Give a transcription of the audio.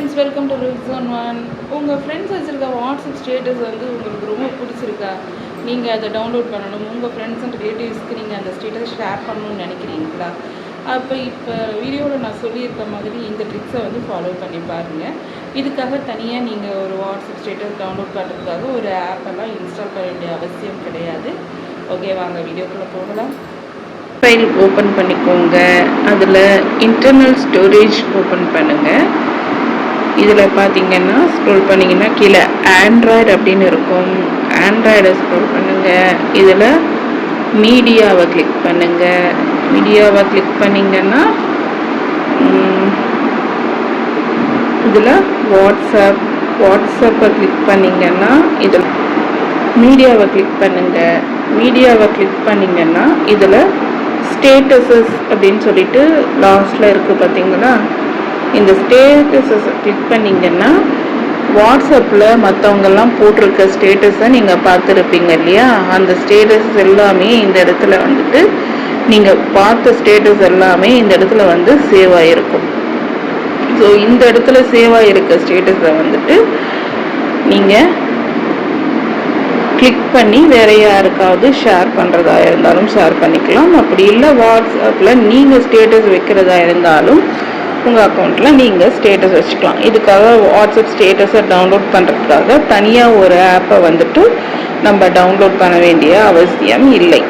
Friends welcome to ரிவ்ஸ் ஒன் உங்கள் ஃப்ரெண்ட்ஸ் வச்சுருக்க வாட்ஸ்அப் ஸ்டேட்டஸ் வந்து உங்களுக்கு ரொம்ப பிடிச்சிருக்கா? நீங்கள் அதை டவுன்லோட் பண்ணணும். உங்கள் ஃப்ரெண்ட்ஸ் அண்ட் ரிலேட்டிவ்ஸ்க்கு நீங்கள் அந்த ஸ்டேட்டஸ் ஷேர் பண்ணணும்னு நினைக்கிறீங்களா? அப்போ இப்போ வீடியோவில் நான் சொல்லியிருக்க மாதிரி இந்த ட்ரிக்ஸை வந்து ஃபாலோ பண்ணி பாருங்கள் இதுக்காக தனியாக நீங்கள் ஒரு வாட்ஸ்அப் ஸ்டேட்டஸ் டவுன்லோட் பண்ணுறதுக்காக ஒரு ஆப்பெல்லாம் இன்ஸ்டால் பண்ண வேண்டிய அவசியம் கிடையாது. ஓகே வாங்க வீடியோக்குள்ளே போகலாம். ஃபைல் ஓப்பன் பண்ணிக்கோங்க. அதில் இன்டர்னல் ஸ்டோரேஜ் ஓப்பன் பண்ணுங்கள் இதில் பார்த்தீங்கன்னா ஸ்க்ரோல் பண்ணிங்கன்னா கீழே ஆண்ட்ராய்டு அப்படின்னு இருக்கும். ஆண்ட்ராய்டை ஸ்க்ரோல் பண்ணுங்கள் இதில் மீடியாவை கிளிக் பண்ணுங்கள் மீடியாவை கிளிக் பண்ணிங்கன்னா இதில் வாட்ஸ்அப் வாட்ஸ்அப்பை கிளிக் பண்ணிங்கன்னா இதில் மீடியாவை கிளிக் பண்ணுங்கள் மீடியாவை கிளிக் பண்ணிங்கன்னா இதில் ஸ்டேட்டஸஸ் அப்படின்னு சொல்லிட்டு லாஸ்ட்டில் இருக்குது பார்த்தீங்களா? இந்த ஸ்டேட்டஸஸ் கிளிக் பண்ணிங்கன்னா வாட்ஸ்அப்பில் மற்றவங்கெல்லாம் போட்டிருக்க ஸ்டேட்டஸை நீங்கள் பார்த்துருப்பீங்க இல்லையா? அந்த ஸ்டேட்டஸ் எல்லாமே இந்த இடத்துல வந்துட்டு நீங்கள் பார்த்த ஸ்டேட்டஸ் எல்லாமே இந்த இடத்துல வந்து சேவ் ஆகிருக்கும் ஸோ இந்த இடத்துல சேவ் ஆகிருக்க ஸ்டேட்டஸை வந்துட்டு நீங்கள் கிளிக் பண்ணி வேற யாருக்காவது ஷேர் பண்ணுறதா இருந்தாலும் ஷேர் பண்ணிக்கலாம். அப்படி இல்லை வாட்ஸ்அப்பில் நீங்கள் ஸ்டேட்டஸ் வைக்கிறதா இருந்தாலும் உங்கள் அக்கௌண்ட்டில் நீங்கள் ஸ்டேட்டஸ் வச்சுக்கலாம். இதுக்காக வாட்ஸ்அப் ஸ்டேட்டஸை டவுன்லோட் பண்ணுறதுக்காக தனியாக ஒரு ஆப்பை வந்துட்டு நம்ம டவுன்லோட் பண்ண வேண்டிய அவசியம் இல்லை.